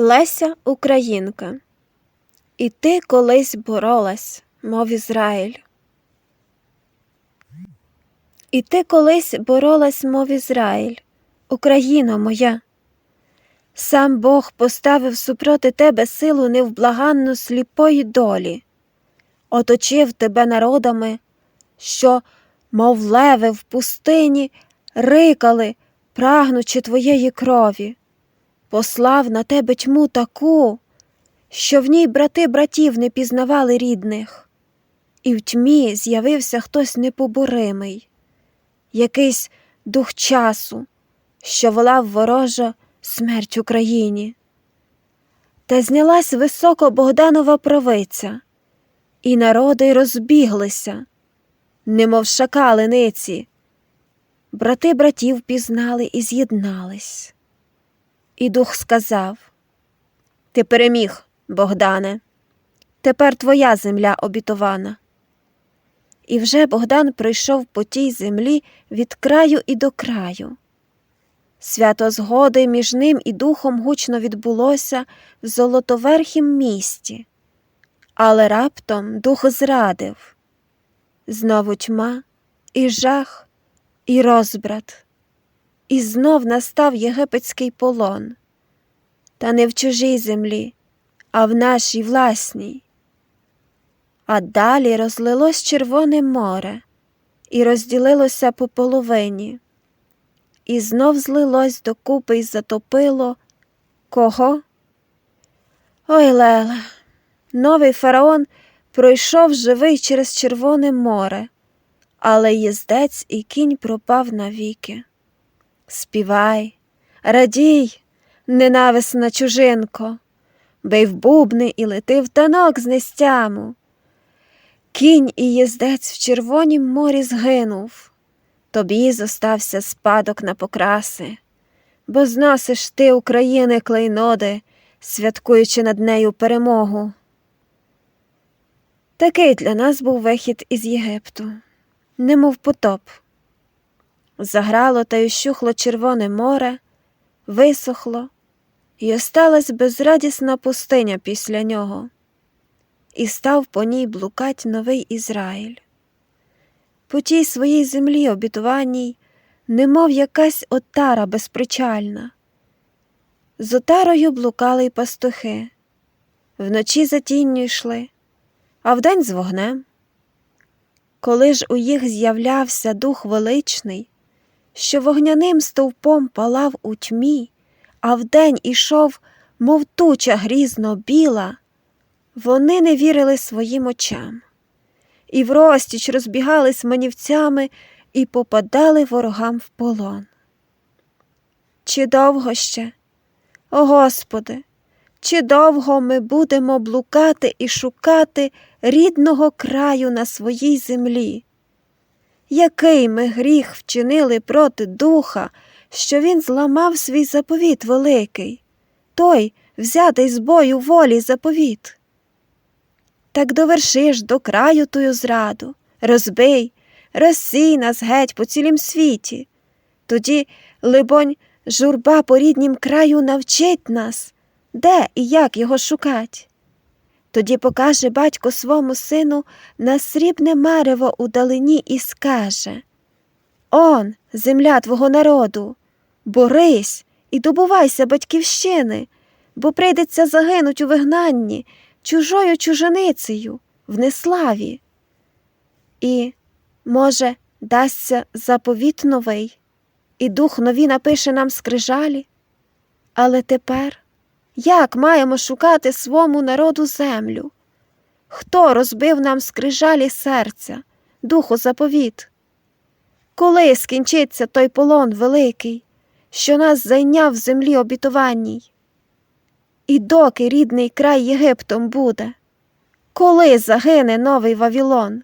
Леся Українка. І ти колись боролась, мов Ізраїль. І ти колись боролась, мов Ізраїль, Україно моя. Сам Бог поставив супроти тебе силу невблаганну сліпої долі, оточив тебе народами, що, мов леви в пустині, рикали, прагнучи твоєї крові послав на тебе тьму таку, що в ній брати братів не пізнавали рідних, і в тьмі з'явився хтось непоборимий, якийсь дух часу, що волав ворожа смерть Україні. Та знялась високо Богданова правиця, і народи розбіглися, немов шакали ниці. Брати братів пізнали і з'єднались. І дух сказав Ти переміг, Богдане, тепер твоя земля обітована. І вже Богдан пройшов по тій землі від краю і до краю. Свято згоди між ним і духом гучно відбулося в золотоверхім місті, але раптом дух зрадив знову тьма, і жах, і розбрат. І знов настав єгипетський полон, та не в чужій землі, а в нашій власній. А далі розлилось Червоне море і розділилося по половині, і знов злилось докупи й затопило кого? Ой Леле, новий фараон пройшов живий через Червоне море, але їздець і кінь пропав навіки. Співай, радій, ненависна чужинко, бий в бубни і лети в танок з нестяму. Кінь і їздець в червонім морі згинув, тобі зостався спадок на покраси, бо зносиш ти України клейноди, святкуючи над нею перемогу. Такий для нас був вихід із Єгипту, немов потоп. Заграло та й ущухло Червоне море, висохло, і осталась безрадісна пустиня після нього, і став по ній блукать новий Ізраїль. По тій своїй землі обітуваній, немов якась отара безпричальна. З отарою блукали й пастухи, вночі за тінню йшли, а вдень з вогнем. Коли ж у їх з'являвся дух величний, що вогняним стовпом палав у тьмі, а вдень ішов, мов туча грізно біла, вони не вірили своїм очам, і врозтіч розбігались манівцями і попадали ворогам в полон. Чи довго ще, о Господи, чи довго ми будемо блукати і шукати рідного краю на своїй землі? Який ми гріх вчинили проти духа, що він зламав свій заповіт великий, той взятий з бою волі заповіт? Так довершиш до краю тую зраду, розбий, розсій нас геть по цілім світі. Тоді, либонь, журба по ріднім краю навчить нас, де і як його шукать. Тоді покаже батько свому сину на срібне марево у далині і скаже Он, земля твого народу, борись і добувайся батьківщини, бо прийдеться загинуть у вигнанні чужою чуженицею в неславі. І, може, дасться заповіт новий, і дух нові напише нам скрижалі. Але тепер як маємо шукати свому народу землю? Хто розбив нам скрижалі серця, духу заповіт? Коли скінчиться той полон великий, що нас зайняв в землі обітованій? І доки рідний край Єгиптом буде, коли загине новий Вавілон?